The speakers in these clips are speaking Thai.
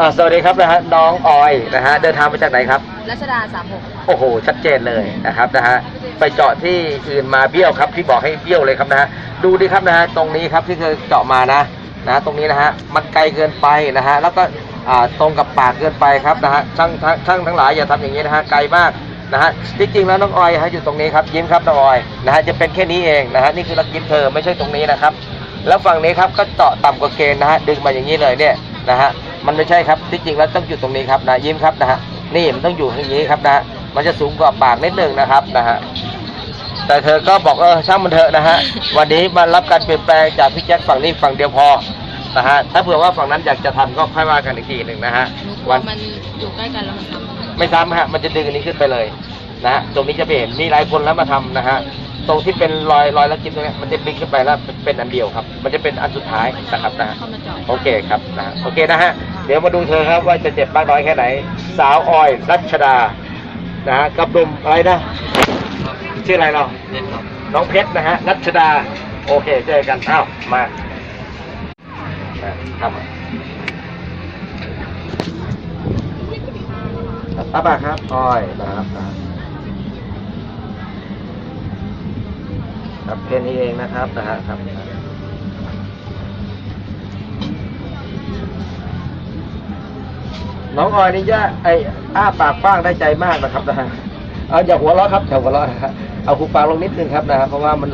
อ่าสวัสดีครับนะฮะน้องออยนะฮะเดินทางมาจากไหนครับ รัชดาสามหกโอ้โห ชัดเจนเลยนะครับนะฮะไปเจาะที่อื่นมาเบี้ยวครับที่บอกให้เบี้ยวเลยครับนะฮะดูดิครับนะฮะตรงนี้ครับที่เคยเจาะมานะนะฮะตรงนี้นะฮะมันไกลเกินไปนะฮะแล้วก็อ่าตรงกับปากเกินไปครับนะฮะช่างช่างช่างทั้งหลายอย่าทำอย่างนี้นะฮะไกลมากนะฮะจริงๆแล้วน้องออยฮะอยู่ตรงนี้ครับยิ้มครับน้องออยนะฮะจะเป็นแค่นี้เองนะฮะนี่คือรักยิ้มเธอไม่ใช่ตรงนี้นะครับ แล้วฝั่งนี้ครับก็เจาะต่ำกว่าเกณฑ์นะฮะดึงมาอย่างนี้เลยเนี่ย นะฮะมันไม่ใช่ครับที่จริงแล้วต้องอยู่ตรงนี้ครับนะยิ้มครับนะฮะนี่มันต้องอยู่อย่างนี้ครับนะฮะมันจะสูงกว่าปากนิดหนึ่งนะครับนะฮะแต่เธอก็บอกเออช่างมันเถอะนะฮะวันนี้มารับการเปลี่ยนแปลงจากพี่แจ็คฝั่งนี้ฝั่งเดียวพอนะฮะถ้าเผื่อว่าฝั่งนั้นอยากจะทำก็ค่อยว่ากันอีกทีหนึ่งนะฮะหนูกลัวมันอยู่ใกล้กันแล้วมันทำไม่ซ้ำฮะมันจะดึงอันนี้ขึ้นไปเลยนะฮะตรงนี้จะไม่เห็นมีหลายคนแล้วมาทำนะฮะ ตรงที่เป็นรอยรอยแล้วจิ้มตรงเนี้ยมันจะดึงขึ้นไปแล้วเป็นเป็นอันเดียวครับ มันจะเป็นอันสุดท้ายนะครับนะฮะเข้ามาจอดโอเคครับนะฮะโอเคนะฮะเดี๋ยวมาดูเธอครับว่าจะเจ็บมากน้อยแค่ไหน สาวออยรัชดานะฮะกับหนุ่มอะไรนะชื่ออะไรเราน้องเพชรนะฮะรัชดา โอเคเจอกันอ้าวมาครับตาบาครับออยนะครับ ครับแค่นี้เองนะครับนะฮะครับน้องออยนี่ย่าไออ้าปากฟ้างได้ใจมากนะครับนะฮะเอาอย่าหัวเราะครับอย่าหัวเราะนะฮะเอาหูปากลงนิดนึงครับนะฮะเพราะว่ามัน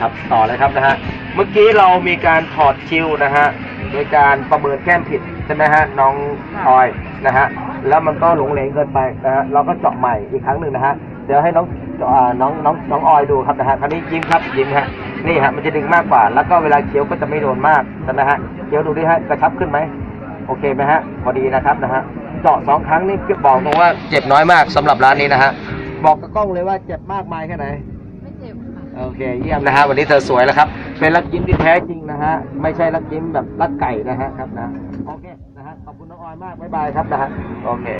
ครับต่อเลยครับนะฮะเมื่อกี้เรามีการถอดคิวนะฮะโดยการประเมินแก้มผิดใช่ไหมฮะน้องออยนะฮะแล้วมันก็หลงเหลงเกินไปนะฮะเราก็เจาะใหม่อีกครั้งหนึ่งนะฮะ เดี๋ยวให้น้องอ่าน้องน้องน้องออยดูครับนะฮะคราวนี้ยิ้มครับยิ้มฮะนี่ฮะมันจะดึงมากกว่า แล้วก็เวลาเคี้ยวก็จะไม่โดนมากใช่ไหมฮะเคี้ยวดูดิฮะกระชับขึ้นไหมโอเคไหมฮะพอดีนะครับนะฮะเจาะสองครั้งนี่บอกตรงว่าเจ็บน้อยมากสำหรับร้านนี้นะฮะบอกกับกล้องเลยว่าเจ็บมากมายแค่ไหนไม่เจ็บค่ะโอเคเยี่ยมนะฮะวันนี้เธอสวยแล้วครับ เป็นรักยิ้มที่แท้จริงนะฮะไม่ใช่รักยิ้มแบบรักไก่นะฮะครับนะโอเคนะฮะขอบคุณน้องออยมากบ๊ายบายครับนะฮะโอเค